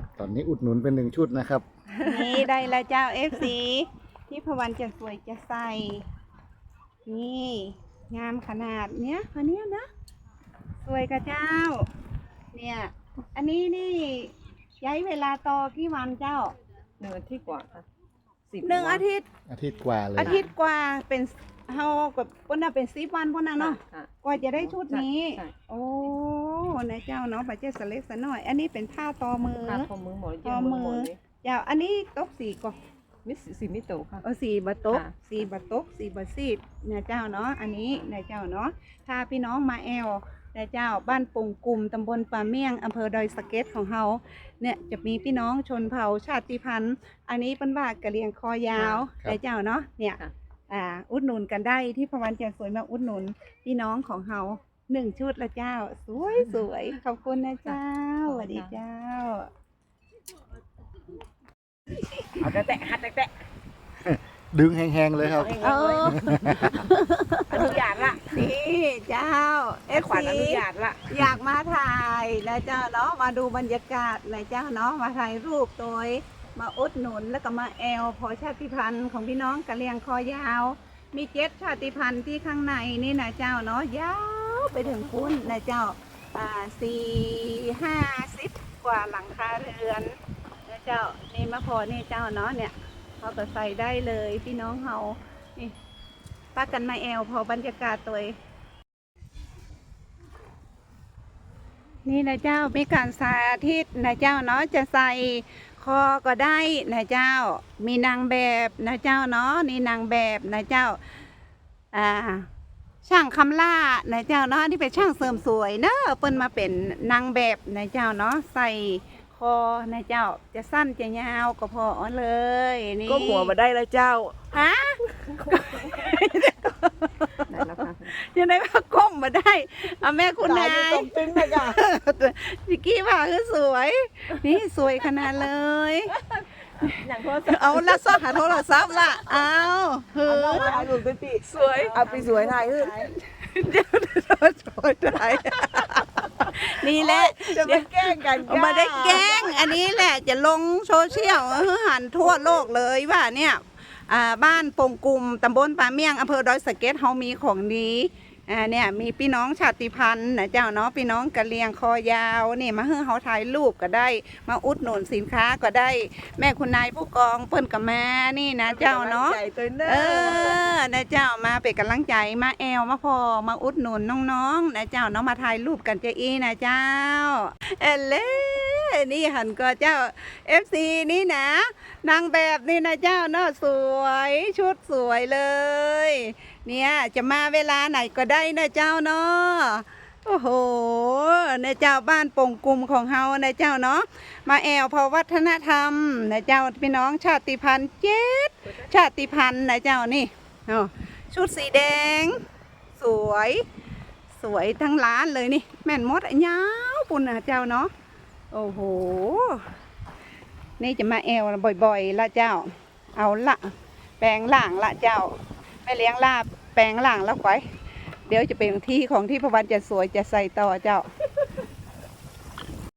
ครับ ตอนนี้อุดหนุนเป็นหนึ่งชุดนะครับ นี่ได้ละเจ้า FC ที่พระวันจะสวยจะใส่นี่งามขนาดเนี้ยอันเนี้ยนะสวยกับเจ้า เนี่ย อันนี้นี่ย้ายเวลาต่อกี่วันเจ้าหนึ่งอาทิตย์กว่าค่ะสิบหนึ่งวัอาทิตย์ อาทิตย์กว่าเลยอาทิตย์กว่าเป็นเฮากับปนน่ะเป็นสิบวันพวกนั้นเนาะค่ะกว่าจะได้ชุดนี้ใช่โอ้ นะเจ้าเนาะปัจเจสเล็กสะหน่อย อันนี้เป็นผ้าตอมือค่ะทอมือหมดเลยทอมือหมดเลยเจ้าอันนี้ตกสีก่อนมิสสีมิโตะค่ะเอาสีบะตกค่ะสีบะตกสีบะซีดนะเจ้าเนาะอันนี้นะเจ้าเนาะถ้าพี่น้องมาแอลนะเจ้าบ้านปงกุมตำบลป่าเมี่ยงอำเภอดอยสะเก็ดของเฮาเนี่ยจะมีพี่น้องชนเผ่าชาติพันธุ์ อันนี้เป็นว่ากะเหรียงคอยาวนะเจ้าเนาะเนี่ยค่ะอ่าอุดหนุนกันได้ที่พระวันแจ่มสวยมาอุดหนุนพี่น้องของเฮา หนึ่งชุดละเจ้า สวยสวยขอบคุณนะเจ้าสวัสดีเจ้าเอาแต่แตะหัดแต่แตะดึงแห้งๆเลยครับเอออนุญาตละนี่เจ้าเอไอ้ฟขวัญอซีนุญาตละอยากมาถ่ายนะเจ้าเนาะมาดูบรรยากาศนะเจ้าเนาะมาถ่ายรูปโดยมาอุดหนุนแล้วก็มาแอลพอชาติพันธุ์ของพี่น้องกะเหรียงคอยาว มีเจ็ดชาติพันธุ์ที่ข้างในนี่นะเจ้าเนาะยาว ไปถึงคุ้นนะเจ้าอ่าสี่ห้าสิบกว่าหลังคาเรือนนะเจ้านี่มาพอนี่เจ้าเนาะเนี่ยเขาก็ใส่ได้เลยพี่น้องเฮานี่ป้ากันมาแอลพอบรรยากาศตัวนี่นะเจ้ามีการสาธิตนะเจ้าเนาะจะใส่คอก็ได้นะเจ้า มีนางแบบนะเจ้าเนาะนี่นางแบบนะเจ้าอ่า ช่างคำล่านะเจ้าเนาะที่เป็นช่างเสริมสวยเนอะเปิ้นมาเป็นนางแบบนะเจ้าเนาะใส่คอนะเจ้าจะสั้นจะยาวก็พอเลยนี่ก็หัวมาได้แล้วเจ้าฮะได้แล้วค่ะยังไงว่าก้มมาได้เอาแม่คุณนายตึ้งเลยจ้ะพี่กี้ว่าคือสวย นี่สวยขนาดเลย อย่างโทษเอาละซ่อนหาโทรศัพท์ละเอาเฮ้เอยถ่ายรูปไปปีสวยเอาไปสวยถ่ายขึ้นเดี๋ยวเดี๋ยวโทรได้นี่แหละจะมาแกล้งกันมาได้แกล้ง อันนี้แหละจะลงโซเชียลหันทั่วโลกเลยว่าเนี่ยบ้านปงกลุ่มตำบลปาเมียงอำเภอดอยสะเก็ดเฮามีของดี อ่าเนี่ยมีพี่น้องชาติพันธุ์นะเจ้าเนาะพี่น้องกะเหรียงคอยาวนี่มาเฮือเฮาถ่ายรูปก็ได้ มาอุดหนุนสินค้าก็ได้ แม่คุณนายผู้กองเปิ้นกับแมานี่นะเจ้าเนาะเออนะเจ้ามาเป็นกำลังใจมาแอลมาพอมาอุดหนุนน้องๆนะเจ้าเนาะมาถ่ายรูปกันเจะอีนะเจ้าเอเล่นี่หันก็เจ้า FC นี่นะนางแบบนี่นะเจ้าเนาะสวยชุดสวยเลย เนี่ยจะมาเวลาไหนก็ได้นะเจ้าเนาะโอ้โหนะเจ้าบ้านปงกลุ่มของเฮานะเจ้าเนาะมาแอลพอวัฒนธรรมนะเจ้าพี่น้องชาติพันธุ์เจ็ดชาติพันธุ์นะเจ้านี่เอชุดสีแดง สวย สวยทั้งร้านเลยนี่ แม่นมดอะยาวปุ่นนะเจ้าเนาะโอ้โหนี่จะมาแอลบ่อยๆละเจ้า เอาละแปลงล่างละเจ้าแม่เลี้ยงลาบ แปลงล่างแล้วไว้ เดี๋ยวจะเป็นที่ของที่พระวันจะสวยจะใส่ต่อเจ้า